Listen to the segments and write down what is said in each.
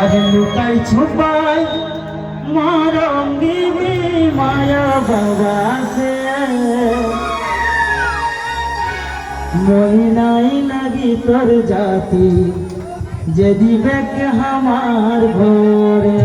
আজ লুকাই ছুপাই মরম দিদি মায়া বাবা মই নাই লাগি তোর জাতি যদি দিবে আমার ঘরে।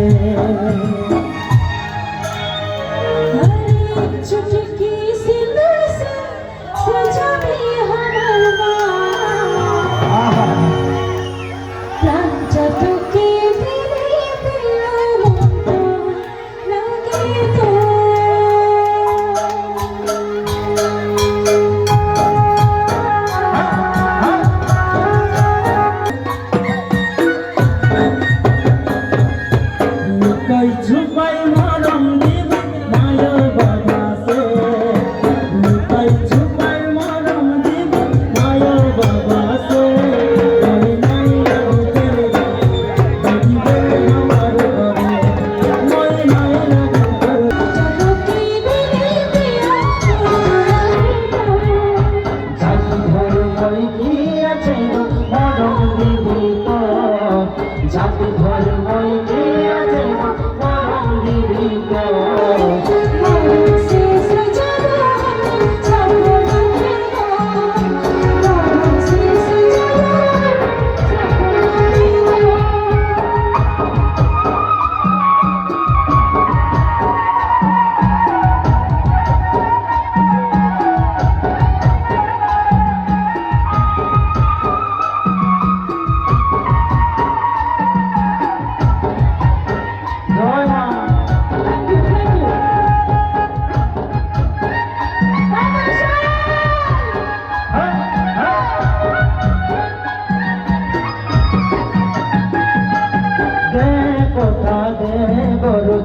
কি আছে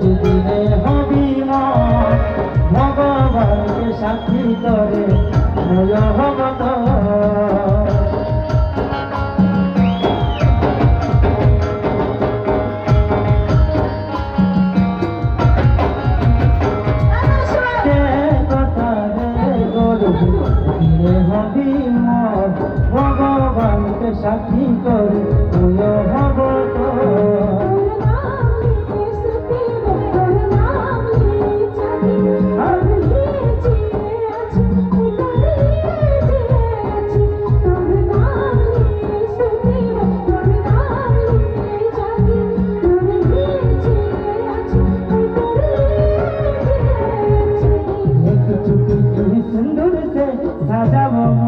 প্রতিদিনে হবি ভগবানকে সাক্ষী করে মত ভগবানকে সাক্ষী করে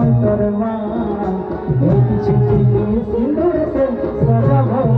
অন্তর মা এই কিছু সিঁদুর সে সজাবো।